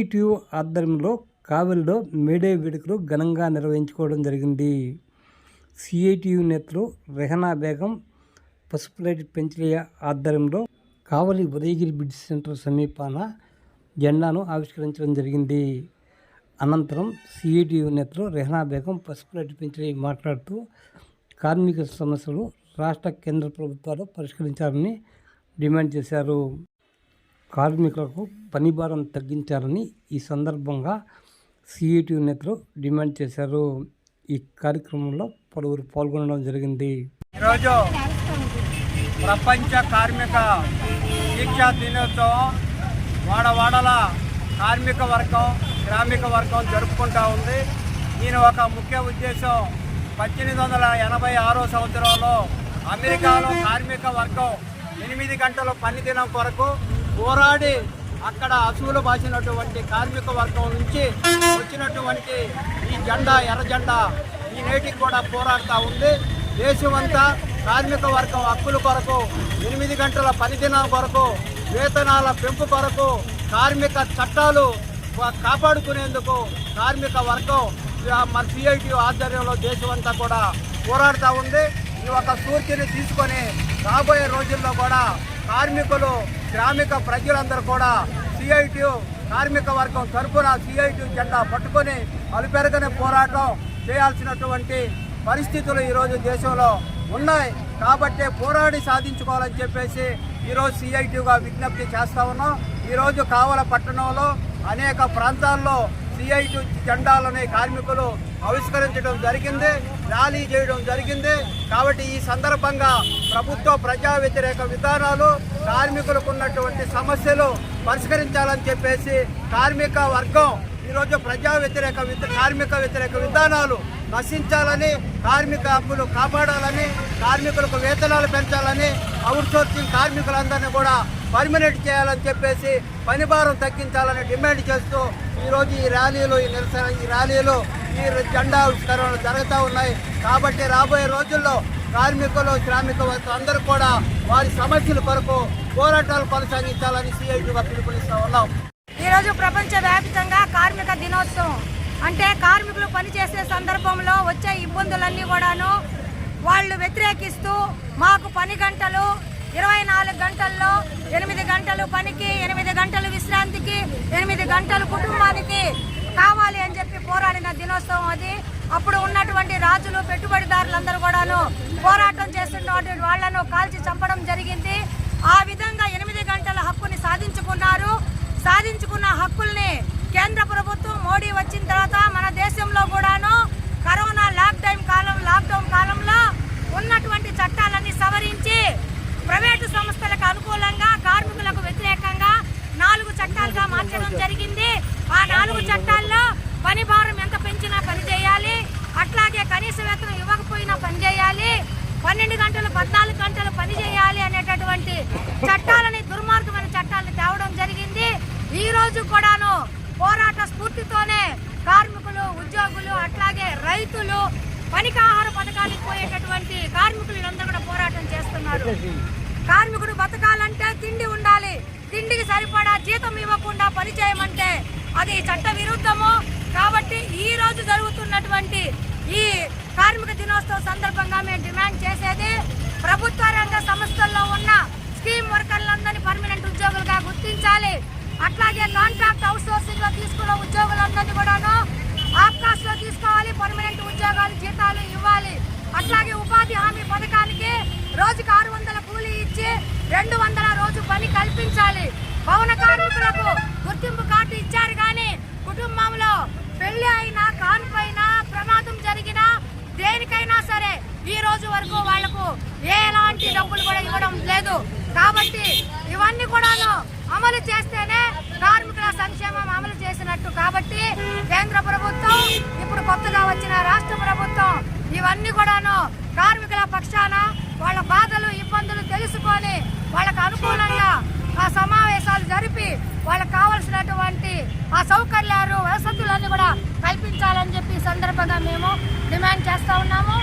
CITU ఆధ్వర్యంలో కావలిలో May Day వేడుకలు ఘనంగా నిర్వహించుకోవడం జరిగింది. సిఐటియు నేతలు రెహనా బేగం పసుపులేటి పెంచలియ ఆధ్వర్యంలో కావలి ఉదయగిరి బ్రిడ్జ్ సెంటర్ సమీపాన జెండాను ఆవిష్కరించడం జరిగింది. అనంతరం సిఐటియు నేతలు రెహనా బేగం పసుపులేటి పెంచలియ మాట్లాడుతూ కార్మిక సమస్యలు రాష్ట్ర కేంద్ర ప్రభుత్వాలు పరిష్కరించాలని డిమాండ్ చేశారు. కార్మికులకు పనిభారం తగ్గించాలని ఈ సందర్భంగా సిఐటి నేతలు డిమాండ్ చేశారు. ఈ కార్యక్రమంలో పలువురు పాల్గొనడం జరిగింది. ఈరోజు ప్రపంచ కార్మిక దీక్షా దినోత్సవం వాడవాడల కార్మిక వర్గం శ్రామిక వర్గం జరుపుకుంటా ఉంది. దీని ఒక ముఖ్య ఉద్దేశం పద్దెనిమిది వందల ఎనభై ఆరో సంవత్సరంలో అమెరికాలో కార్మిక వర్గం ఎనిమిది గంటల పని దినం కొరకు పోరాడి అక్కడ అసూలు బాసినటువంటి కార్మిక వర్గం నుంచి వచ్చినటువంటి ఈ జెండా ఎర్ర జెండా ఈ నేటికి కూడా పోరాడుతూ ఉంది. దేశమంతా కార్మిక వర్గం హక్కుల కొరకు ఎనిమిది గంటల పనిదినాల కొరకు వేతనాల పెంపు కొరకు కార్మిక చట్టాలు కాపాడుకునేందుకు కార్మిక వర్గం మన సిఐటి ఆధ్వర్యంలో దేశమంతా కూడా పోరాడుతూ ఉంది. ఈ ఒక స్ఫూర్తిని తీసుకొని రాబోయే రోజుల్లో కూడా కార్మికులు శ్రామిక ప్రజలందరూ కూడా సిఐటి కార్మిక వర్గం తరఫున సిఐటి జెండా పట్టుకొని అలుపెరగని పోరాటం చేయాల్సినటువంటి పరిస్థితులు ఈరోజు దేశంలో ఉన్నాయి. కాబట్టి పోరాడి సాధించుకోవాలని చెప్పేసి ఈరోజు సిఐటిగా విజ్ఞప్తి చేస్తా ఉన్నాం. ఈరోజు కావల పట్టణంలో అనేక ప్రాంతాల్లో సిఐటి జెండాలని కార్మికులు ఆవిష్కరించడం జరిగింది ర్యాలీ చేయడం జరిగింది. కాబట్టి ఈ సందర్భంగా ప్రభుత్వ ప్రజా వ్యతిరేక విధానాలు కార్మికులకు ఉన్నటువంటి సమస్యలు పరిష్కరించాలని చెప్పేసి కార్మిక వర్గం ఈరోజు ప్రజా వ్యతిరేక కార్మిక వ్యతిరేక విధానాలు నశించాలని కార్మిక హక్కులు కాపాడాలని కార్మికులకు వేతనాలు పెంచాలని అవుట్సోర్సింగ్ కార్మికులందరినీ కూడా పర్మనెంట్ చేయాలని చెప్పేసి పని భారం తగ్గించాలని డిమాండ్ చేస్తూ ఈరోజు ఈ ర్యాలీలు ఈ నిరసన ఈ ర్యాలీలు ఈ జెండా ఆవిష్కరణలు జరుగుతూ ఉన్నాయి. కాబట్టి రాబోయే రోజుల్లో కార్మికులు శ్రామిక అందరూ కూడా వారి సమస్యల కొరకు పోరాటాలు కొనసాగించాలని సిఐటిగా పిలుపునిస్తా ఉన్నాం. ఈరోజు ప్రపంచవ్యాప్తంగా కార్మిక దినోత్సవం. అంటే కార్మికులు పనిచేసే సందర్భంలో వచ్చే ఇబ్బందులన్నీ కూడాను వాళ్ళు వ్యతిరేకిస్తూ మాకు పని గంటలు ఇరవై నాలుగు గంటల్లో ఎనిమిది గంటలు పనికి ఎనిమిది గంటలు విశ్రాంతికి ఎనిమిది గంటలు కుటుంబానికి కావాలి అని చెప్పి పోరాడిన దినోత్సవం అది. అప్పుడు ఉన్నటువంటి రాజులు పెట్టుబడిదారులందరూ కూడాను పోరాటం చేస్తున్నటువంటి వాళ్ళను కాల్చి చంపడం జరిగింది. ఆ విధంగా ఎనిమిది గంటల హక్కుని సాధించుకున్నారు. సాధించుకున్న హక్కుల్ని కేంద్ర ప్రభుత్వం మోడీ వచ్చిన తర్వాత మన దేశంలో కూడాను కరోనా లాక్డౌన్ కాలం లాక్డౌన్ కాలంలో ఉన్నటువంటి చట్ట సవరించి ప్రైవేటు సంస్థలకు అనుకూలంగా కార్మికులకు వ్యతిరేకంగా నాలుగు చట్టాలుగా మార్చడం జరిగింది ఆ నాలుగు చట్టాల్లో పని భారం ఎంత పెంచినా పని చేయాలి అట్లాగే కనీస వేతనం ఇవ్వకపోయినా పని చేయాలి పన్నెండు గంటలు పద్నాలుగు గంటలు పని చేయాలి చట్టాలని దుర్మార్గమైన చట్టాలని తేవడం జరిగింది. ఈ రోజు కూడాను పోరాట స్ఫూర్తితోనే కార్మికులు ఉద్యోగులు అట్లాగే రైతులు పనికాహార పథకానికి పోయేటటువంటి కార్మికులు అందరూ కూడా పోరాటం చేస్తున్నారు. కార్మికుడు బతకాలంటే తిండి ఉండాలి. తిండికి సరిపడా జీతం ఇవ్వకుండా పని చేయమంటే అది చట్ట విరుద్ధము కాబట్టి ఈ రోజు జరుగుతున్నటువంటి ఈ కార్మిక దినోత్సవం సందర్భంగా మేము డిమాండ్ చేసేది ప్రభుత్వ రంగ సంస్థల్లో ఉన్న స్కీమ్ వర్కర్లందరినీ పర్మనెంట్ ఉద్యోగులుగా గుర్తించాలి. అట్లాగే కాంట్రాక్ట్ అవుట్ సోర్సింగ్లో తీసుకున్న ఉద్యోగులందరినీ కూడాను ఆఫ్కాస్ట్లో తీసుకోవాలి పర్మనెంట్ ఉద్యోగాలు జీతాలు ఇవ్వాలి. అట్లాగే ఉపాధి హామీ పథకానికి రోజుకు ఆరు వందల కూలీ ఇచ్చి రెండు వందల రోజు పని కల్పించాలి. భవన కార్మికులకు డబ్బులు కూడా ఇవ్వడం లేదు. కాబట్టి ఇవన్నీ కూడాను అమలు చేస్తేనే కార్మికుల సంక్షేమం అమలు చేసినట్టు. కాబట్టి కేంద్ర ప్రభుత్వం ఇప్పుడు కొత్తగా వచ్చిన రాష్ట్ర ప్రభుత్వం ఇవన్నీ కూడాను కార్మికుల పక్షాన వాళ్ళ బాధలు ఇబ్బందులు తెలుసుకొని వాళ్ళకు అనుకూలంగా ఆ సమావేశాలు జరిపి వాళ్ళకు కావలసినటువంటి ఆ సౌకర్యాలు వసతులన్నీ కూడా కల్పించాలని చెప్పి సందర్భంగా మేము డిమాండ్ చేస్తూ ఉన్నాము.